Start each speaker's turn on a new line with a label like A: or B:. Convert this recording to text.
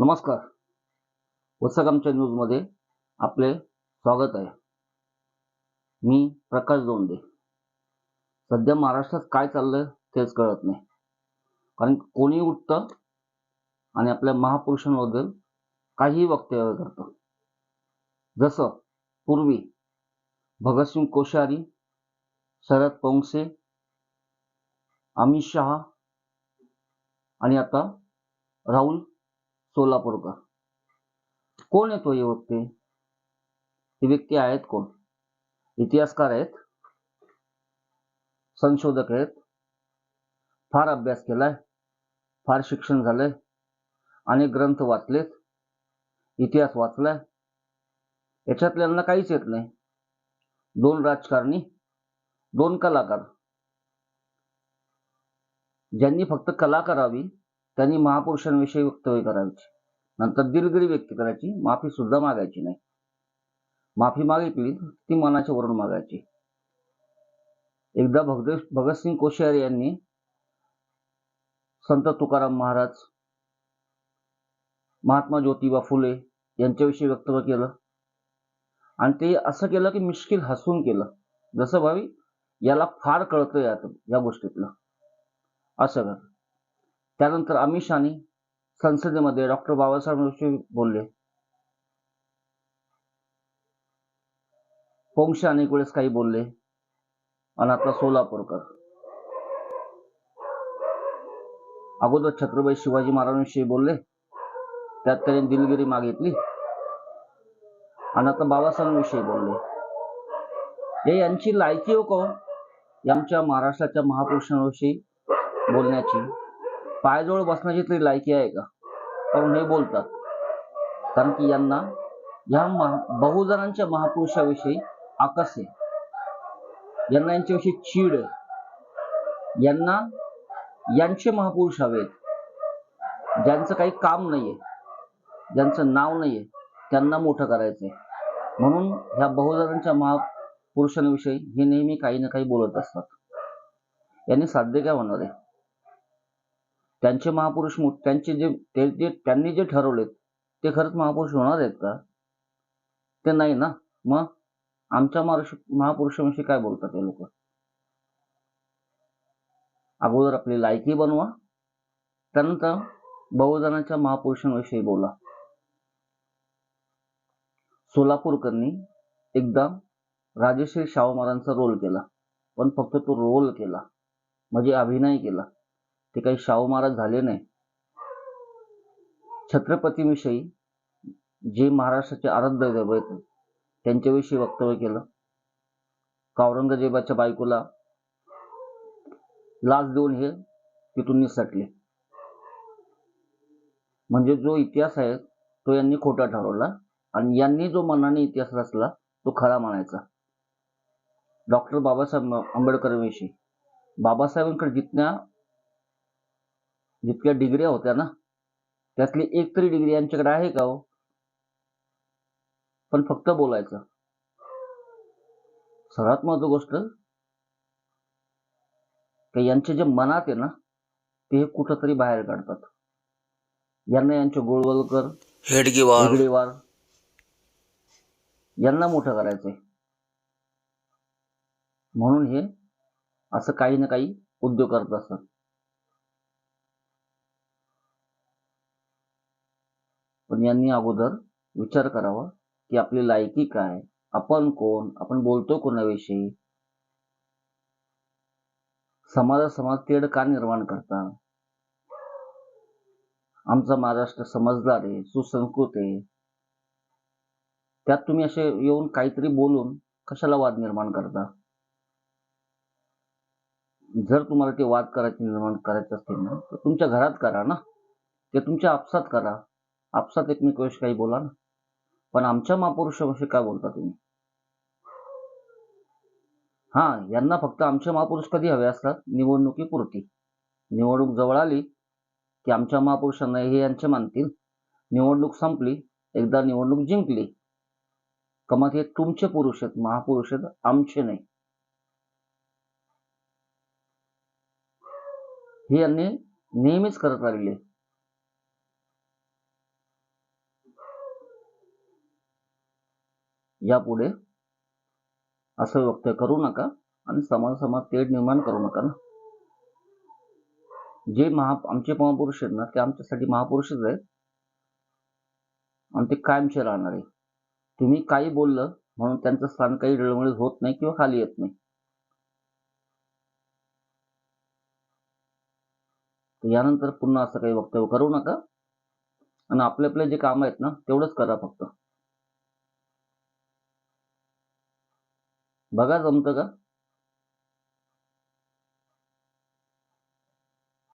A: नमस्कार. वत्सकामच्या न्यूजमध्ये आपले स्वागत आहे. मी प्रकाश दोंडे. सध्या महाराष्ट्रात काय चाललंय तेच कळत नाही. कारण कोणी उठतं आणि आपल्या महापुरुषांबद्दल काहीही वक्तव्य करतं. जसं पूर्वी भगतसिंग कोश्यारी शरद पोंगसे अमित शहा आणि आता राहुल सोलापूरकर. कोण येतो हे व्यक्ती? ही व्यक्ती आहेत कोण? इतिहासकार आहेत. संशोधक आहेत. फार अभ्यास केलाय. फार शिक्षण झालंय. अनेक ग्रंथ वाचलेत. इतिहास वाचलाय. याच्यातल्यांना काहीच येत नाही. दोन राजकारणी दोन कलाकार. ज्यांनी फक्त कला करावी त्यांनी महापुरुषांविषयी वक्तव्य करायची. नंतर दिलगिरी व्यक्त करायची. माफी सुद्धा मागायची नाही. माफी मागितली ती मनाच्या वरून मागायची. एकदा भगत भगतसिंग कोश्यारी यांनी संत तुकाराम महाराज महात्मा ज्योतिबा फुले यांच्याविषयी वक्तव्य केलं. आणि ते असं केलं की मिश्किल हसून केलं. जसं भावी याला फार कळतं यात या गोष्टीतलं. असं कर त्यानंतर अमित शहानी संसदेमध्ये डॉक्टर बाबासाहेबांविषयी बोलले. पोंक्षे अनेक वेळेस काही बोलले. आणि आता सोलापूरकर. अगोदर छत्रपती शिवाजी महाराजांविषयी बोलले. त्यात त्याने दिलगिरी मागितली. आणि आता बाबासाहेबांविषयी बोलले. हे यांची लायकी हो का आमच्या महाराष्ट्राच्या महापुरुषांविषयी बोलण्याची. पायजवळ बसण्याची तरी लायकी आहे का? पण हे बोलतात. कारण की यांना या महा बहुजनांच्या महापुरुषाविषयी आकस आहे. यांना यांच्याविषयी चीड आहे. यांना यांचे महापुरुष हवेत. ज्यांचं काही काम नाहीये ज्यांचं नाव नाहीये त्यांना मोठं करायचंय म्हणून ह्या बहुजनांच्या महापुरुषांविषयी हे नेहमी काही ना काही बोलत असतात. यांनी साध्य काय होणार आहे? त्यांचे महापुरुष त्यांचे जे ते जे त्यांनी जे ठरवलेत ते खरंच महापुरुष होणार आहेत का? ते नाही ना? मग आमच्या महारुष महापुरुषांविषयी काय बोलतात ते लोक? अगोदर आपली लायकी बनवा त्यानंतर बहुजनाच्या महापुरुषांविषयी बोला. सोलापूरकरनी एकदा राजश्री शाहू महाराजांचा रोल केला पण फक्त तो रोल केला म्हणजे अभिनय केला. ते काही शाहू महाराज झाले नाही. छत्रपतीविषयी जे महाराष्ट्राचे आराध्य दैवत त्यांच्याविषयी वक्तव्य केलं. औरंगजेबाच्या बायकोला लाच देऊन हे तिथून निसटले. म्हणजे जो इतिहास आहे तो यांनी खोटा ठरवला आणि यांनी जो मनाने इतिहास रचला तो खरा म्हणायचा डॉक्टर बाबासाहेब आंबेडकरांविषयी. बाबासाहेबांकडे जितक्या जितक्या डिग्र्या होत्या ना त्यातली एक तरी डिग्री यांच्याकडे आहे का हो? पण फक्त बोलायचं. सर्वात महत्वाची गोष्ट की यांचे जे मनात आहे ना ते कुठंतरी बाहेर काढतात. यांना यांचे गोळवलकर
B: हेडगेवार.
A: यांना मोठं करायचंय. म्हणून हे असं काही ना काही उद्योग करत असतात. पण यांनी अगोदर विचार करावा की आपली लायकी काय? आपण कोण? आपण बोलतो कोणाविषयी? समाजा समाज तेढ का निर्माण करता? आमचा महाराष्ट्र समजदार आहे सुसंस्कृत आहे. त्यात तुम्ही असे येऊन काहीतरी बोलून कशाला वाद निर्माण करता? जर तुम्हाला ते वाद करायचे निर्माण करायचे असतील ना तर तुमच्या घरात करा ना. ते तुमच्या आपसात करा. आपसात एकमेकाविषयी काही बोला ना. पण आमच्या महापुरुषाविषयी काय बोलता तुम्ही? हा यांना फक्त आमचे महापुरुष कधी हवे असतात? निवडणुकीपुरती. निवडणूक जवळ आली की आमच्या महापुरुषांना हे यांचे मानतील. निवडणूक संपली एकदा निवडणूक जिंकली. कमात हे तुमचे पुरुष आहेत महापुरुष आहेत आमचे नाही. हे यांनी नेहमीच करत आलेले यापुढे असं वक्तव्य करू नका आणि समाज तेढ निर्माण करू नका ना. जे महा आमचे महापुरुष आहेत ना ते आमच्यासाठी महापुरुषच आहेत. आणि ते कायमचे राहणार आहे तुम्ही काही बोललं म्हणून त्यांचं स्थान काही डळमळीत होत नाही किंवा खाली येत नाही. यानंतर पुन्हा असं काही वक्तव्य करू नका. आणि आपले आपले जे काम आहेत ना तेवढंच करा फक्त. बघा जमतं का?